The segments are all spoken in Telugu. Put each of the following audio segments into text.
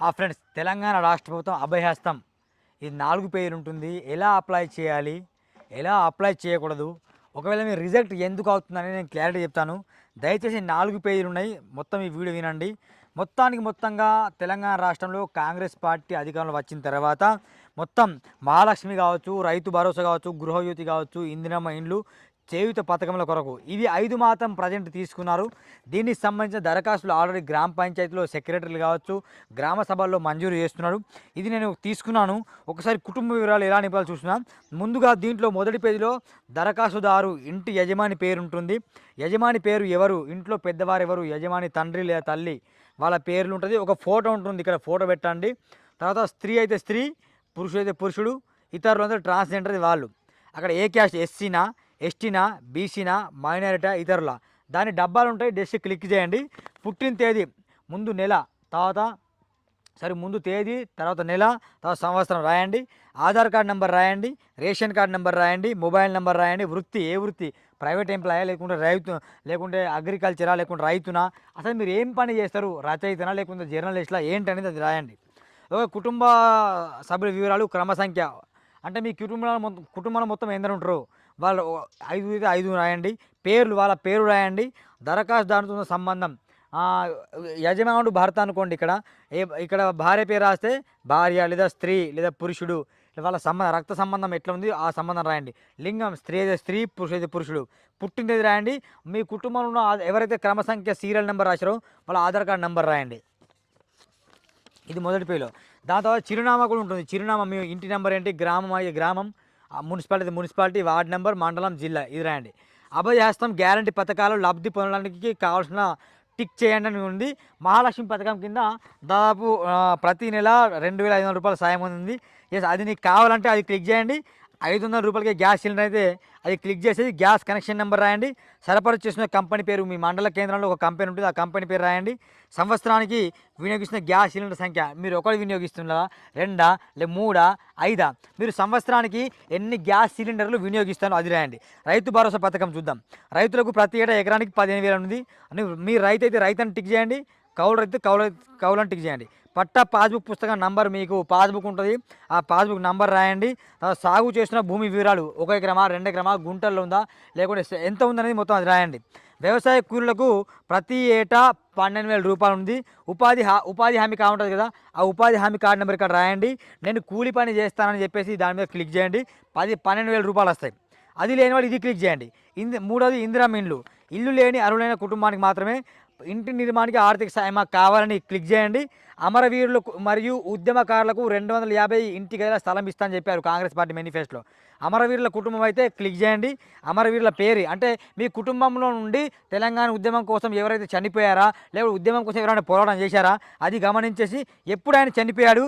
ఆ ఫ్రెండ్స్ తెలంగాణ రాష్ట్ర ప్రభుత్వం అభయహస్తం. ఇది నాలుగు పేజీలు ఉంటుంది ఎలా అప్లై చేయాలి? ఎలా అప్లై చేయకూడదు? ఒకవేళ మీరు రిజల్ట్ ఎందుకు అవుతుందని నేను క్లారిటీ చెప్తాను. దయచేసి నాలుగు పేజీలు ఉన్నాయి మొత్తం ఈ వీడియో వినండి. మొత్తానికి మొత్తంగా తెలంగాణ రాష్ట్రంలో కాంగ్రెస్ పార్టీ అధికారంలో వచ్చిన తర్వాత మొత్తం మహాలక్ష్మి కావచ్చు రైతు భరోసా కావచ్చు గృహజ్యోతి కావచ్చు ఇందిరమ్మ ఇండ్లు చేయుత పథకముల కొరకు. ఇవి ఐదు మాత్రం ప్రజెంట్ తీసుకున్నారు. దీనికి సంబంధించిన దరఖాస్తులు ఆల్రెడీ గ్రామ పంచాయతీలో సెక్రటరీలు కావచ్చు గ్రామ సభల్లో మంజూరు చేస్తున్నారు. ఇది నేను తీసుకున్నాను. ఒకసారి కుటుంబ వివరాలు ఎలా నింపాలో చూస్తున్నాను ముందుగా దీంట్లో మొదటి పేజీలో దరఖాస్తుదారు ఇంటి యజమాని పేరు ఉంటుంది. యజమాని పేరు ఎవరు? ఇంట్లో పెద్దవారు ఎవరు? యజమాని తండ్రి లేదా తల్లి? వాళ్ళ పేర్లు ఉంటుంది. ఒక ఫోటో ఉంటుంది. ఇక్కడ ఫోటో పెట్టండి. తర్వాత స్త్రీ అయితే స్త్రీ పురుషుడు అయితే పురుషుడు ఇతరులు అందరూ ట్రాన్స్జెండర్ వాళ్ళు. అక్కడ ఏ క్యాస్ట్? ఎస్సీనా? ఎస్టీనా బీసీనా మైనారిటా ఇతరుల. దాని డబ్బాలు ఉంటాయి జస్ట్ క్లిక్ చేయండి. పుట్టిన తేదీ ముందు నెల తర్వాత సరే ముందు తేదీ తర్వాత నెల తర్వాత సంవత్సరం రాయండి. ఆధార్ కార్డ్ నెంబర్ రాయండి రేషన్ కార్డ్ నెంబర్ రాయండి మొబైల్ నెంబర్ రాయండి. వృత్తి ఏ వృత్తి? ప్రైవేట్ ఎంప్లాయా లేకుంటే రైతు లేకుంటే అగ్రికల్చరా లేకుంటే రైతునా? అసలు మీరు ఏం పని చేస్తారు? రచయితనా లేకుంటే జర్నలిస్ట్లా? ఏంటనేది అది రాయండి. ఒక కుటుంబ సభ్యుల వివరాలు క్రమ సంఖ్య అంటే మీ కుటుంబంలో కుటుంబంలో మొత్తం ఎందరు ఉంటారు? వాళ్ళు ఐదు అయితే ఐదు రాయండి. పేర్లు వాళ్ళ పేరు రాయండి. దరఖాస్తుదారుతో ఉన్న సంబంధం. యజమానుడు భర్త అనుకోండి ఇక్కడ. ఏ ఇక్కడ భార్య పేరు రాస్తే భార్య లేదా స్త్రీ లేదా పురుషుడు. వాళ్ళ సంబంధం రక్త సంబంధం ఎట్లా ఉంది ఆ సంబంధం రాయండి. లింగం స్త్రీ అయితే స్త్రీ పురుషుడు అయితే పురుషుడు. పుట్టినది రాయండి. మీ కుటుంబంలో ఉన్న ఎవరైతే క్రమ సంఖ్య సీరియల్ నెంబర్ రాశారో వాళ్ళ ఆధార్ కార్డ్ నెంబర్ రాయండి. ఇది మొదటి పేలో. దాని తర్వాత చిరునామా కూడా ఉంటుంది. చిరునామా మీ ఇంటి నెంబర్ ఏంటి? గ్రామం అయ్యే గ్రామం. మున్సిపాలిటీ మున్సిపాలిటీ వార్డ్ నెంబర్ మండలం జిల్లా ఇది రాయండి. అభయహస్తం గ్యారంటీ పథకాలు లబ్ధి పొందడానికి కావాల్సిన టిక్ చేయండి అని ఉంది. మహాలక్ష్మి పథకం కింద దాదాపు ప్రతి నెల రెండు వేల ఐదు వందల రూపాయల సాయం ఉంది ఎస్ అది నీకు కావాలంటే అది క్లిక్ చేయండి. ఐదు వందల రూపాయలకి గ్యాస్ సిలిండర్ అయితే అది క్లిక్ చేసేది గ్యాస్ కనెక్షన్ నెంబర్ రాయండి. సరఫరా చేసిన కంపెనీ పేరు మీ మండల కేంద్రంలో ఒక కంపెనీ ఉంటుంది. ఆ కంపెనీ పేరు రాయండి. సంవత్సరానికి వినియోగిస్తున్న గ్యాస్ సిలిండర్ సంఖ్య మీరు ఒకటి వినియోగిస్తున్నారా రెండా లే మూడా ఐదా? మీరు సంవత్సరానికి ఎన్ని గ్యాస్ సిలిండర్లు వినియోగిస్తారో అది రాయండి. రైతు భరోసా పథకం చూద్దాం. రైతులకు ప్రతి ఏటా ఎకరానికి పదిహేను వేలు ఉంది మీ రైతు అయితే రైతు టిక్ చేయండి. కౌలు రైతు కౌలు కౌలు టిక్ చేయండి. పట్టా పాస్బుక్ పుస్తకం నంబర్ మీకు పాస్బుక్ ఉంటుంది. ఆ పాస్బుక్ నంబర్ రాయండి. తర్వాత సాగు చేసిన భూమి వివరాలు ఒక ఎకరమా రెండు ఎకరమా గుంటల్లో ఉందా లేకుంటే ఎంత ఉందనేది మొత్తం అది రాయండి. వ్యవసాయ కూలీలకు ప్రతి ఏటా పన్నెండు వేల రూపాయలు ఉంది. ఉపాధి హా ఉపాధి హామీ కార్డు ఉంటుంది కదా ఆ ఉపాధి హామీ కార్డు నెంబర్ ఇక్కడ రాయండి. నేను కూలి పని చేస్తానని చెప్పేసి దాని మీద క్లిక్ చేయండి. పది పన్నెండు వేల రూపాయలు వస్తాయి. అది లేని వాళ్ళు ఇది క్లిక్ చేయండి. ఇంది మూడోది ఇందిరా ఇండ్లు ఇల్లు లేని అరువులైన కుటుంబానికి మాత్రమే ఇంటి నిర్మాణానికి ఆర్థిక సాయం మాకు కావాలని క్లిక్ చేయండి. అమరవీరులకు మరియు ఉద్యమకారులకు రెండు వందల యాభై ఇంటి గదిల స్థలం ఇస్తానని చెప్పారు కాంగ్రెస్ పార్టీ మేనిఫెస్టోలో. అమరవీరుల కుటుంబం అయితే క్లిక్ చేయండి. అమరవీరుల పేరు అంటే మీ కుటుంబంలో నుండి తెలంగాణ ఉద్యమం కోసం ఎవరైతే చనిపోయారా లేకపోతే ఉద్యమం కోసం ఎవరైనా పోరాటం చేశారా అది గమనించేసి ఎప్పుడు ఆయన చనిపోయాడు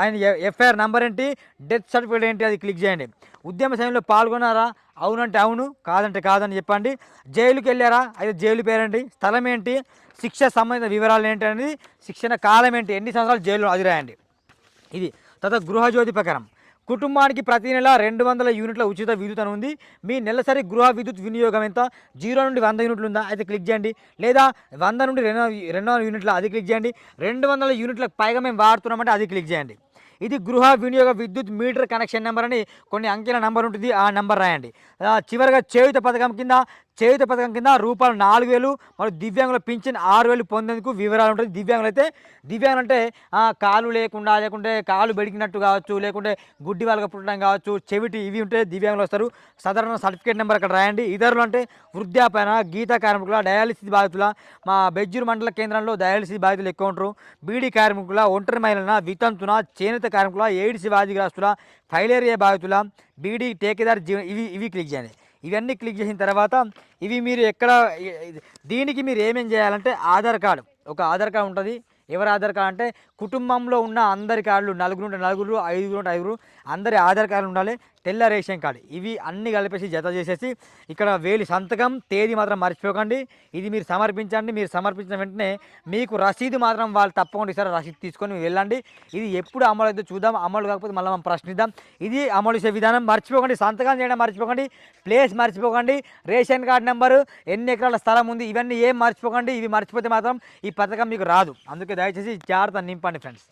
ఆయన ఎఫ్ఐఆర్ నంబర్ ఏంటి డెత్ సర్టిఫికేట్ ఏంటి అది క్లిక్ చేయండి. ఉద్యమ సమయంలో పాల్గొన్నారా? అవునంటే అవును కాదంటే కాదని చెప్పండి. జైలుకి వెళ్ళారా? అయితే జైలు పేరేంటి? స్థలం ఏంటి? శిక్ష సంబంధిత వివరాలు ఏంటి అనేది శిక్షణ కాలం ఏంటి? ఎన్ని సంవత్సరాలు జైలు అది రాయండి ఇది తర్వాత గృహజ్యోతి ప్రకారం. కుటుంబానికి ప్రతి నెల రెండు వందల యూనిట్ల ఉచిత విద్యుత్ అని ఉంది మీ నెలసరి గృహ విద్యుత్ వినియోగం ఎంత? జీరో నుండి వంద యూనిట్లు ఉందా? అయితే క్లిక్ చేయండి. లేదా వంద నుండి రెండు రెండు వందల యూనిట్ల అది క్లిక్ చేయండి. రెండు వందల యూనిట్లకు పైగా మేము వాడుతున్నామంటే అది క్లిక్ చేయండి. ఇది గృహ వినియోగ విద్యుత్ మీటర్ కనెక్షన్ నెంబర్ అని కొన్ని అంకెల నెంబర్ ఉంటుంది. ఆ నెంబర్ రాయండి. చివరిగా చేయుత పథకం కింద చేయుత పథకం కింద రూపాయలు నాలుగు వేలు మరియు దివ్యాంగుల పింఛన్ ఆరు వేలు పొందేందుకు వివరాలు ఉంటుంది దివ్యాంగులు అయితే దివ్యాంగులు అంటే కాలు లేకుండా లేకుంటే కాలు బెడికినట్టు కావచ్చు లేకుంటే గుడ్డి వాళ్ళగా పుట్టడం కావచ్చు చెవిటి ఇవి ఉంటే దివ్యాంగులు వస్తారు. సాధారణ సర్టిఫికేట్ నెంబర్ అక్కడ రాయండి. ఇతరులు అంటే వృద్ధాపన గీతా కార్మికుల డయాలిసిస్ బాధితుల మా బెజ్జూరు మండల కేంద్రంలో డయాలిసిస్ బాధితులు ఎక్కువ ఉంటారు. బీడీ కార్మికుల ఒంటరి మహిళన వితంతున చేనేత కార్మికుల ఎయిడ్స్ వ్యాధిగ్రస్తుల ఫైలేరియా బాధితుల బీడీ టేకేదార్ ఇవి ఇవి క్లిక్ చేయండి. ఇవన్నీ క్లిక్ చేసిన తర్వాత ఇవి మీరు ఎక్కడ దీనికి మీరు ఏమేం చేయాలంటే ఆధార్ కార్డు. ఒక ఆధార్ కార్డు ఉంటుంది. ఎవరి ఆధార్ కార్డు అంటే కుటుంబంలో ఉన్న అందరి కార్డులు నలుగురు ఉంటే నలుగురు ఐదుగురు ఉంటే ఐదుగురు అందరి ఆధార్ కార్డు ఉండాలి తెల్ల రేషన్ కార్డు. ఇవి అన్ని కలిపేసి జత చేసేసి ఇక్కడ వేలి సంతకం తేదీ మాత్రం మర్చిపోకండి. ఇది మీరు సమర్పించండి మీరు సమర్పించిన వెంటనే మీకు రసీదు మాత్రం వాళ్ళు తప్పకుండా ఇస్తారు రసీదు తీసుకొని వెళ్ళండి. ఇది ఎప్పుడు అమలు అయితే చూద్దాం. అమలు కాకపోతే మళ్ళీ మనం ప్రశ్నిద్దాం. ఇది అమలు చేసే విధానం మర్చిపోకండి. సంతకం చేయడం మర్చిపోకండి. ప్లేస్ మర్చిపోకండి. రేషన్ కార్డు నెంబరు ఎన్ని ఎకరాల స్థలం ఉంది ఇవన్నీ ఏం మర్చిపోకండి. ఇవి మర్చిపోతే మాత్రం ఈ పథకం మీకు రాదు. అందుకే దయచేసి జాగ్రత్త నింపండి ఫ్రెండ్స్.